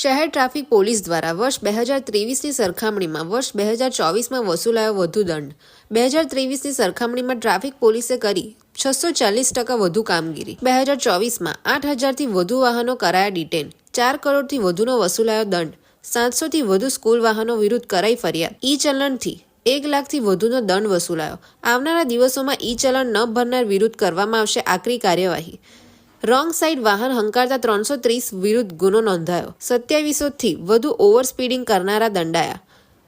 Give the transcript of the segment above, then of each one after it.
શહેર traffic police દ્વારા વર્ષ બે હજાર ત્રેવીસની સરખામણીમાં, વર્ષ બે હજાર ચોવીસમાં વસૂલાયો વધુ દંડ. બે હજાર ત્રેવીસની સરખામણીમાં ટ્રાફિક પોલીસે કરી છસો ચાલીસ ટકા વધુ કામગીરી. બે હજાર ચોવીસમાં આઠ હજારથી વધુ વાહનો કરાયા ડિટેન. ચાર કરોડથી વધુનો વસૂલાયો દંડ. સાતસોથી વધુ સ્કૂલ વાહનો વિરુદ્ધ કરાઈ ફરિયાદ. ઈ ચલણથી એક લાખથી વધુનો દંડ વસૂલાયો. આવનારા દિવસોમાં ઈ ચલણ ન ભરનાર વિરુદ્ધ કરવામાં આવશે આકરી કાર્યવાહી. રોંગ સાઇડ વાહન હંકારતા ત્રણસો ત્રીસ વિરુદ્ધ ગુનો નોંધાયો. સત્યાવીસોથી વધુ ઓવર સ્પીડિંગ કરનારા દંડાયા.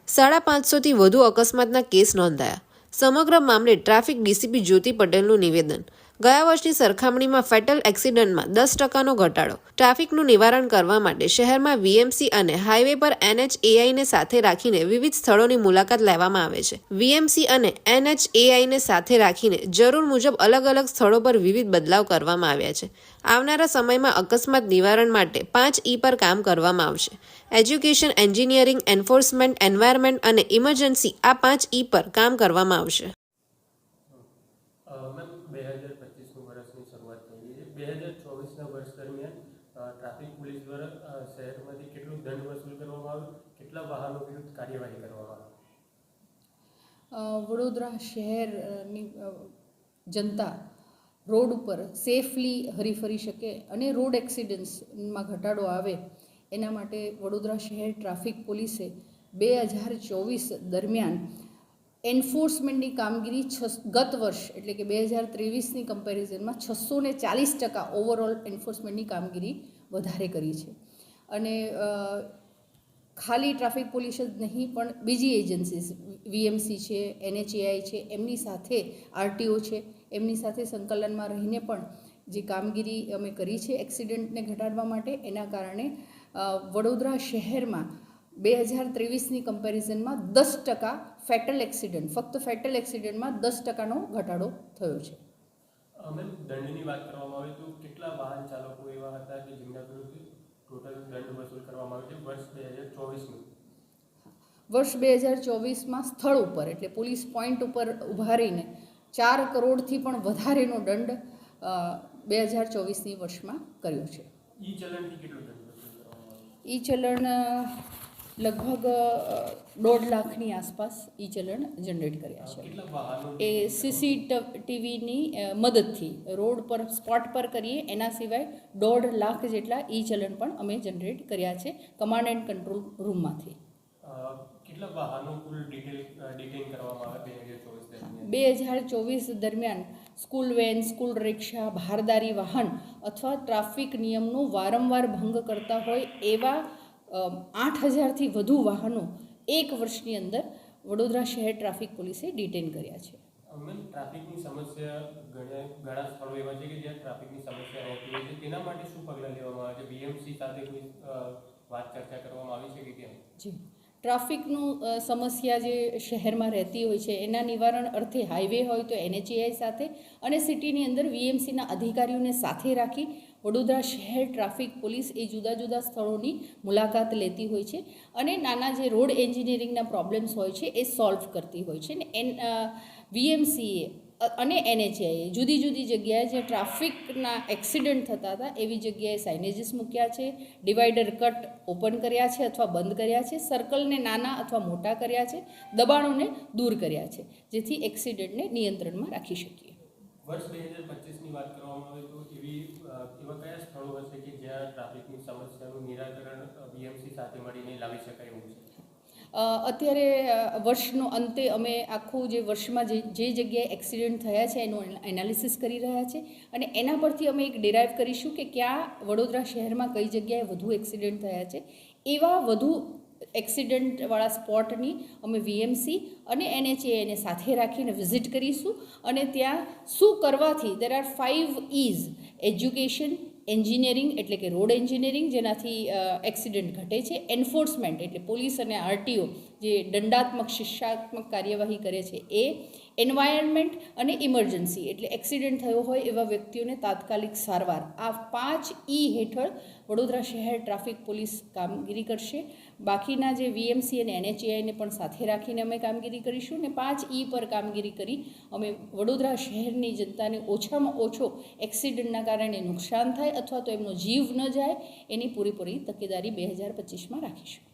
સાડા પાંચસોથી વધુ અકસ્માતના કેસ નોંધાયા. સમગ્ર મામલે ટ્રાફિક ડીસીપી જ્યોતિ પટેલનું નિવેદન. ગયા વર્ષની સરખામણીમાં ફેટલ એક્સિડન્ટમાં દસ ટકાનો ઘટાડો. ટ્રાફિકનું નિવારણ કરવા માટે શહેરમાં વીએમસી અને હાઈવે પર એનએચએઆઈને સાથે રાખીને વિવિધ સ્થળોની મુલાકાત લેવામાં આવે છે. વીએમસી અને એનએચએઆઈને સાથે રાખીને જરૂર મુજબ અલગ અલગ સ્થળો પર વિવિધ બદલાવ કરવામાં આવ્યા છે. આવનારા સમયમાં અકસ્માત નિવારણ માટે પાંચ ઈ પર કામ કરવામાં આવશે. એજ્યુકેશન, એન્જિનિયરિંગ, એન્ફોર્સમેન્ટ, એન્વાયરમેન્ટ અને ઇમરજન્સી આ પાંચ ઈ પર કામ કરવામાં આવશે અ, મેમ બે હજાર પચીસનું વર્ષની શરૂઆત થઈ ગઈ છે બે હજાર ચોવીસના વર્ષ દરમિયાન અ, ટ્રાફિક પોલીસ દ્વારા અ, શહેરમાંથી કેટલું વસૂલ કરવામાં આવ્યો કેટલા વાહનો વિરુદ્ધ કાર્યવાહી કરવામાં આવી? વડોદરા શહેરની જનતા રોડ ઉપર સેફલી હરીફરી શકે અને રોડ એક્સિડન્ટ્સમાં ઘટાડો આવે, એના માટે વડોદરા શહેર ટ્રાફિક પોલીસે બે હજાર ચોવીસ દરમિયાન એન્ફોર્સમેન્ટની કામગીરી છ ગત વર્ષ, એટલે કે બે હજાર ત્રેવીસની કમ્પેરિઝનમાં છસો ને ચાલીસ ટકા ઓવરઓલ એન્ફોર્સમેન્ટની કામગીરી વધારે કરી છે. અને ખાલી ટ્રાફિક પોલીસ જ નહીં, પણ બીજી એજન્સીસ, વીએમસી છે, એનએચએઆઈ છે, એમની સાથે આરટીઓ છે, એમની સાથે સંકલનમાં રહીને પણ જે કામગીરી અમે કરી છે એક્સિડન્ટને ઘટાડવા માટે, એના કારણે વડોદરા શહેરમાં બે હજાર ત્રેવીસની કમ્પેરિઝનમાં દસ ટકા ફેટલ એક્સિડન્ટ, ફક્ત ફેટલ એક્સિડન્ટમાં દસ ટકાનો ઘટાડો થયો છે. દંડની વાત કરવામાં આવે તો કેટલા વાહન ચાલકો એવા હતા કે જેમના વિરુદ્ધ ટોટલ દંડ વસૂલ કરવામાં આવ્યો છે વર્ષ બે હજાર ચોવીસમાં. વર્ષ બે હજાર ચોવીસમાં સ્થળ ઉપર એટલે પોલીસ પોઈન્ટ ઉપર ઊભા રહીને ચાર કરોડથી પણ વધારેનો દંડ બે હજાર ચોવીસની વર્ષમાં કર્યો છે. ઈ ચલણથી કેટલો દંડ ઈ ચલણ લગભગ દોઢ લાખની આસપાસ ઈ ચલણ જનરેટ કર્યા છે. એ સીસી ટીવીની મદદથી રોડ પર સ્પોટ પર કરીએ એના સિવાય દોઢ લાખ જેટલા ઈ ચલણ પણ અમે જનરેટ કર્યા છે કમાન્ડ એન્ડ કંટ્રોલ રૂમમાંથી બે હજાર ચોવીસ દરમિયાન? સ્કૂલ વેન સ્કૂલ રિક્ષા ભારદારી વાહન અથવા ટ્રાફિક નિયમનો વારંવાર ભંગ કરતા હોય એવા આઠ હજારથી વધુ વાહનો એક વર્ષની અંદર વડોદરા શહેર ટ્રાફિક પોલીસે ડિટેન કર્યા છે. ટ્રાફિકની સમસ્યા ઘણા ઘણા સ્થળો એવા છે કે જ્યાં ટ્રાફિકની સમસ્યા રહેતી હોય છે. તેના માટે શું પગલાં લેવામાં આવે છે? બીએમસી સાથે કોઈ વાત ચર્ચા કરવામાં આવી છે કે કેમ? જી. ટ્રાફિકનું સમસ્યા જે શહેરમાં રહેતી હોય છે એના નિવારણ અર્થે હાઈવે હોય તો એનએચએઆઈ સાથે અને સિટીની અંદર વીએમસીના અધિકારીઓને સાથે રાખી વડોદરા શહેર ટ્રાફિક પોલીસ એ જુદા જુદા સ્થળોની મુલાકાત લેતી હોય છે અને નાના જે રોડ એન્જિનિયરિંગના પ્રોબ્લેમ્સ હોય છે એ સોલ્વ કરતી હોય છે. ને એન વીએમસીએ અને એનએચઆઈએ જુદી જુદી જગ્યાએ જે ટ્રાફિકના એક્સિડન્ટ થતા હતા એવી જગ્યાએ સાઇનેજીસ મૂક્યા છે ડિવાઈડર કટ ઓપન કર્યા છે અથવા બંધ કર્યા છે, સર્કલને નાના અથવા મોટા કર્યા છે, દબાણોને દૂર કર્યા છે, જેથી એક્સિડન્ટને નિયંત્રણમાં રાખી શકીએ. વર્ષ બે હજાર પચીસની વાત કરવામાં આવે તો એવી એવા કયા સ્થળો હશે કે જ્યાં ટ્રાફિકની સમસ્યાનું નિરાકરણ બીએમસી સાથે મળીને લાવી શકાય એવું છે? અત્યારે વર્ષનો અંતે અમે આખું જે વર્ષમાં જે જે જગ્યાએ એક્સિડન્ટ થયા છે એનું, એનાલિસિસ કરી રહ્યા છે. અને એના પરથી અમે એક ડિરાઈવ કરીશું કે ક્યાં વડોદરા શહેરમાં કઈ જગ્યાએ વધુ એક્સિડન્ટ થયા છે. એવા વધુ એક્સિડન્ટવાળા સ્પોટની અમે વીએમસી અને એનએચએને સાથે રાખીને વિઝિટ કરીશું અને ત્યાં શું કરવાથી there are five is education engineering એટલે કે રોડ એન્જિનિયરિંગ જેનાથી એક્સિડન્ટ ઘટે છે એન્ફોર્સમેન્ટ એટલે પોલીસ અને આરટીઓ જે દંડાત્મક શિક્ષાત્મક કાર્યવાહી કરે છે એ એન્વાયરમેન્ટ અને ઇમરજન્સી એટલે એક્સિડન્ટ થયો હોય એવા વ્યક્તિઓને તાત્કાલિક સારવાર. આ પાંચ ઈ હેઠળ વડોદરા શહેર ટ્રાફિક પોલીસ કામગીરી કરશે. બાકીના જે વીએમસી અને એનએચએઆઈને પણ સાથે રાખીને અમે કામગીરી કરીશું અને પાંચ ઈ પર કામગીરી કરી અમે વડોદરા શહેરની જનતાને ઓછામાં ઓછો એક્સિડન્ટના કારણે નુકસાન થાય અથવા તો એમનો જીવ ન જાય એની પૂરેપૂરી તકેદારી બે હજાર પચીસમાં રાખીશું.